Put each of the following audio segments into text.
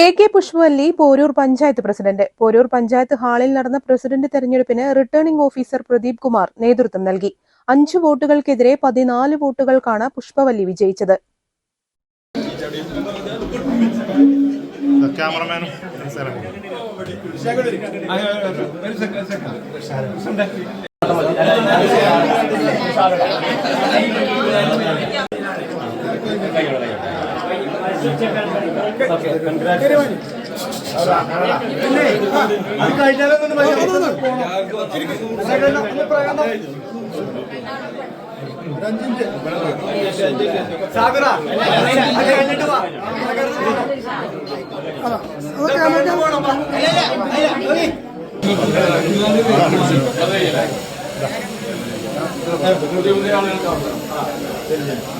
K K Pushpavalli Poroor panchayat president. Poroor panchayat ഹാളിൽ നടന്ന president തെരഞ്ഞെടുപ്പിന് റിട്ടേണിംഗ് ഓഫീസർ പ്രദീപ് കുമാർ നേതൃത്വം നൽകി. അഞ്ചു വോട്ടുകൾക്കെതിരെ പതിനാല് വോട്ടുകൾക്കാണ് പുഷ്പവല്ലി വിജയിച്ചത്. ക്യാമറമാനും പിന്നെ അത് കഴിഞ്ഞാലൊന്നും സാഗറ അത് കഴിഞ്ഞിട്ട് വാ പോകണം പുതിയ പുതിയ ആളുകൾക്ക്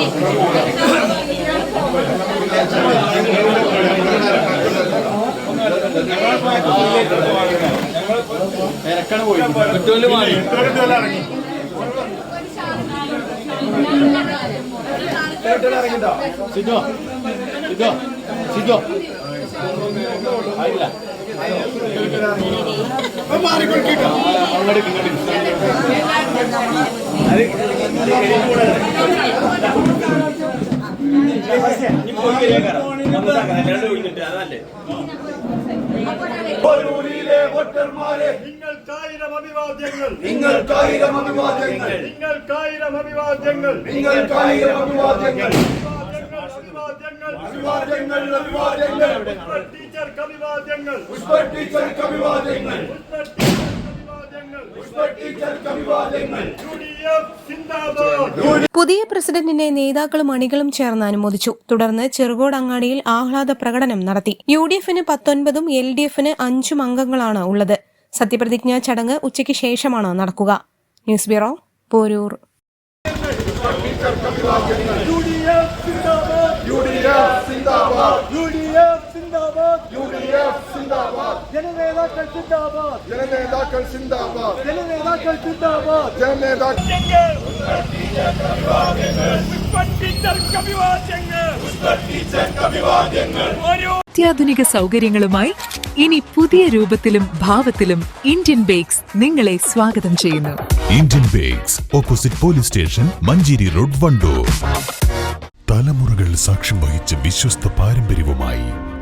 നിങ്ങൾക്കായിരം അഭിവാദ്യങ്ങൾ നിങ്ങൾക്കായിരം അഭിവാദ്യങ്ങൾ നിങ്ങൾക്കായിരം അഭിവാദ്യങ്ങൾ അഭിവാദ്യങ്ങൾ അഭിവാദ്യങ്ങൾ അഭിവാദ്യങ്ങൾ പുഷ്പ ടീച്ചർക്ക് അഭിവാദ്യങ്ങൾ പുഷ്പ ടീച്ചർക്ക് അഭിവാദ്യങ്ങൾ. പുഷ്പ ടീച്ചർക്ക് അഭിവാദ്യങ്ങൾ. ടീച്ചർക്ക് അഭിവാദ്യങ്ങൾ അഭിവാദ്യങ്ങൾ യു ഡി ടീച്ചർ സിന്ദാബാദ് പുതിയ പ്രസിഡന്റിനെ നേതാക്കളും അണികളും ചേർന്ന് അനുമോദിച്ചു. തുടർന്ന് ചെറുകോട് അങ്ങാടിയിൽ ആഹ്ലാദ പ്രകടനം നടത്തി. യു ഡി എഫിന് പത്തൊൻപതും എൽ ഡി എഫിന് അഞ്ചും അംഗങ്ങളാണ് ഉള്ളത്. സത്യപ്രതിജ്ഞാ ചടങ്ങ് ഉച്ചയ്ക്ക് ശേഷമാണ് നടക്കുക. News bureau Poroor. U D F സിന്ദാബാദ്. യു ഡി എഫ് സിന്ദാബാദ്. സിന്ദാബാദ് സിന്ദാബാദ് ജനനേതാക്കൾ സിന്ദാബാദ്. ജനനേതാക്കൾ സിന്ദാബാദ്. ജനനേതാക്കൾ സിന്ദാബാദ്. ജനനേതാക്കൾ അത്യാധുനിക സൗകര്യങ്ങളുമായി ഇനി പുതിയ രൂപത്തിലും ഭാവത്തിലും ഇന്ത്യൻ ബേക്സ് നിങ്ങളെ സ്വാഗതം ചെയ്യുന്നു. Indian bakes opposite police station Manjeri road Wandoor. തലമുറകൾ സാക്ഷ്യം വഹിച്ച വിശ്വസ്ത പാരമ്പര്യവുമായി